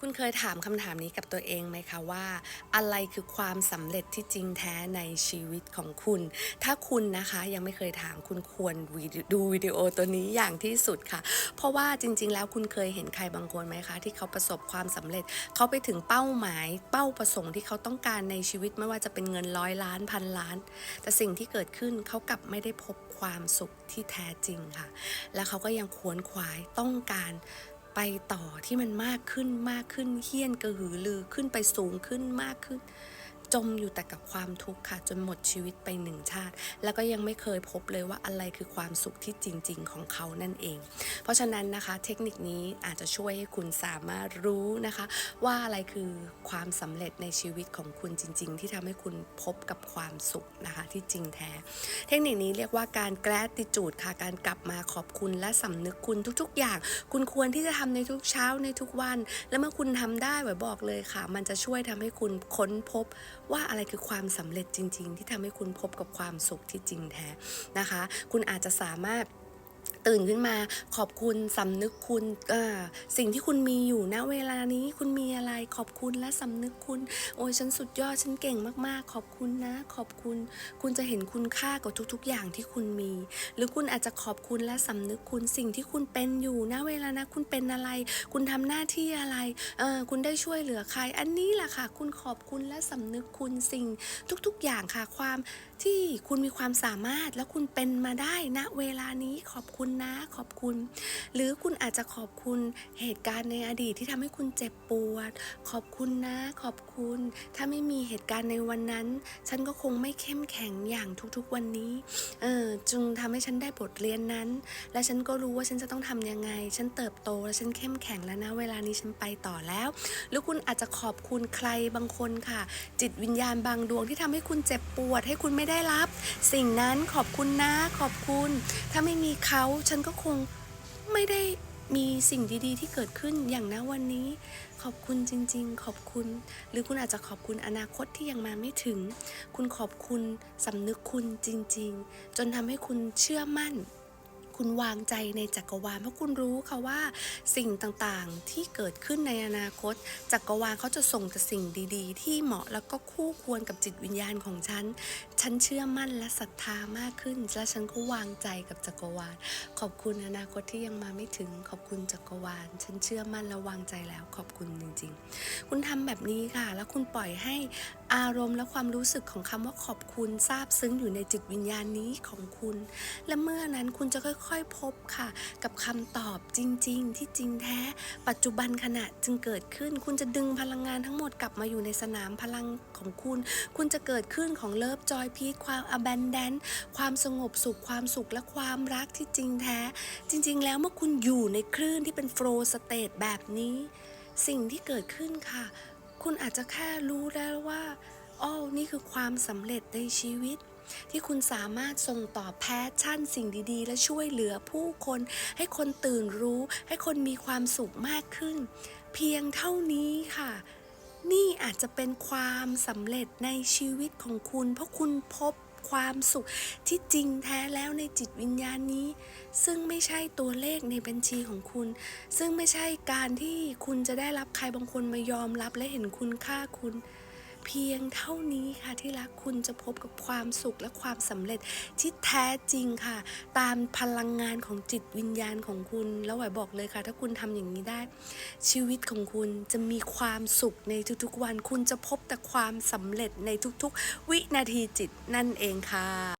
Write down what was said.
คุณเคยถามคำถามนี้กับตัวเองไหมคะว่า อะไรคือความสำเร็จที่จริงแท้ในชีวิตของคุณ ถ้าคุณนะคะยังไม่เคยถามคุณควรดูวิดีโอตัวนี้อย่างที่สุดค่ะ เพราะว่าจริง ๆ แล้วคุณเคยเห็นใครบางคนไหมคะ ที่เขาประสบความสำเร็จ เขาไปถึงเป้าหมาย เป้าประสงค์ที่เขาต้องการในชีวิตไม่ว่าจะเป็นเงินร้อยล้านพันล้าน แต่สิ่งที่เกิดขึ้นเขากลับไม่ได้พบความสุขที่แท้จริงค่ะ แล้วเขาก็ยังขวนขวายต้องการ ไปต่อที่มันมากขึ้นมากขึ้นเฮี้ยนกระหือรือขึ้นไปสูงขึ้นมากขึ้น จมอยู่แต่กับความทุกข์ค่ะ จนหมดชีวิตไปหนึ่งชาติ แล้วก็ยังไม่เคยพบเลยว่าอะไรคือความสุขที่จริง ๆ ของเขานั่นเอง เพราะฉะนั้นนะคะเทคนิคนี้อาจจะช่วยให้คุณสามารถรู้นะคะ ว่าอะไรคือความสำเร็จในชีวิตของคุณจริง ๆ ที่ทำให้คุณพบกับความสุขนะคะ ที่จริงแท้ เทคนิคนี้เรียกว่าการแกรติจูดค่ะการกลับมาขอบคุณและสำนึกคุณทุกๆ อย่าง คุณควรที่จะทำในทุกเช้าในทุกวัน และเมื่อคุณทำได้ไว้บอกเลยค่ะ มันจะช่วยทำให้คุณค้นพบว่าอะไรคือความสำเร็จจริง ๆ ที่ทำให้คุณพบกับความสุขที่จริงแท้นะคะ คุณอาจจะสามารถ ตื่นขึ้นมาขอบคุณสำนึกคุณสิ่งที่คุณมีอยู่ณเวลานี้คุณมีอะไรขอบคุณและสำนึกคุณ โอ้ยฉันสุดยอดฉันเก่งมากๆ ขอบคุณนะ ขอบคุณ คุณจะเห็นคุณค่ากับทุก ๆ อย่างที่คุณมี หรือคุณอาจจะขอบคุณและสำนึกคุณสิ่งที่คุณเป็นอยู่ณเวลานะคุณเป็นอะไร คุณทำหน้าที่อะไรเออคุณได้ช่วยเหลือใคร อันนี้แหละค่ะ คุณขอบคุณและสำนึกคุณสิ่งทุก ๆ อย่างค่ะความที่คุณมีความสามารถและคุณเป็นมาได้ณเวลานี้ขอบคุณนะขอบคุณ หรือคุณอาจจะขอบคุณเหตุการณ์ในอดีตที่ทำให้คุณเจ็บปวด ขอบคุณนะขอบคุณ ถ้าไม่มีเหตุการณ์ในวันนั้น ฉันก็คงไม่เข้มแข็งอย่างทุกๆวันนี้เออจึงทำให้ฉันได้บทเรียนนั้น และฉันก็รู้ว่าฉันจะต้องทำยังไง ฉันเติบโตและฉันเข้มแข็งแล้วนะ เวลานี้ฉันไปต่อแล้ว หรือคุณอาจจะขอบคุณใครบางคนค่ะ จิตวิญญาณบางดวงที่ทำให้คุณเจ็บปวด ให้คุณไม่ได้รับ สิ่งนั้นขอบคุณนะขอบคุณ ถ้าไม่มีเขาฉันก็คงไม่ได้มีสิ่งดีๆ ที่เกิดขึ้นอย่างณวันนี้ ขอบคุณจริง ๆ ขอบคุณ หรือคุณอาจจะขอบคุณอนาคตที่ยังมาไม่ถึง คุณขอบคุณสำนึกคุณจริง ๆ จนทำให้คุณเชื่อมั่น คุณวางใจในจักรวาลเพราะคุณรู้ค่ะว่าสิ่งต่างๆที่เกิดขึ้นในอนาคต จักรวาลเขาจะส่งแต่สิ่งดีๆ ที่เหมาะแล้วก็คู่ควรกับจิตวิญญาณของฉัน ฉันเชื่อมั่นและศรัทธามากขึ้น และฉันก็วางใจกับจักรวาล ขอบคุณอนาคตที่ยังมาไม่ถึง ขอบคุณจักรวาล ฉันเชื่อมั่นและวางใจแล้วขอบคุณจริง ๆ คุณทำแบบนี้ค่ะ แล้วคุณปล่อยให้อารมณ์และความรู้สึกของคำว่าขอบคุณซาบซึ้งอยู่ในจิตวิญญาณนี้ของคุณ และเมื่อนั้นคุณจะค่อยๆพบค่ะ กับคำตอบจริง ๆ ที่จริงแท้ ปัจจุบันขณะจึงเกิดขึ้น คุณจะดึงพลังงานทั้งหมดกลับมาอยู่ในสนามพลังของคุณ คุณจะเกิดขึ้นของเลิฟจอยพีคความอ b บนแดนความสงบสุขความสุขและความรักที่จริงแท้ จริง ๆ แล้วเมื่อคุณอยู่ในคลื่นที่เป็นโฟล์สเตทแบบนี้ สิ่งที่เกิดขึ้นค่ะ คุณอาจจะแค่รู้แล้วว่าอ้อนี่คือความสำเร็จในชีวิต ที่คุณสามารถส่งต่อแพชชั่นสิ่งดีๆ และช่วยเหลือผู้คน ให้คนตื่นรู้ ให้คนมีความสุขมากขึ้น เพียงเท่านี้ค่ะ นี่อาจจะเป็นความสำเร็จในชีวิตของคุณ เพราะคุณพบความสุขที่จริงแท้แล้วในจิตวิญญาณนี้ ซึ่งไม่ใช่ตัวเลขในบัญชีของคุณ ซึ่งไม่ใช่การที่คุณจะได้รับใครบางคนมายอมรับและเห็นคุณค่าคุณ เพียงเท่านี้ค่ะที่รักคุณจะพบกับความสุขและความสำเร็จที่แท้จริงค่ะ ตามพลังงานของจิตวิญญาณของคุณ แล้วไหวบอกเลยค่ะ ถ้าคุณทำอย่างนี้ได้ ชีวิตของคุณจะมีความสุขในทุกๆวัน คุณจะพบแต่ความสำเร็จในทุกๆ วินาทีจิตนั่นเองค่ะ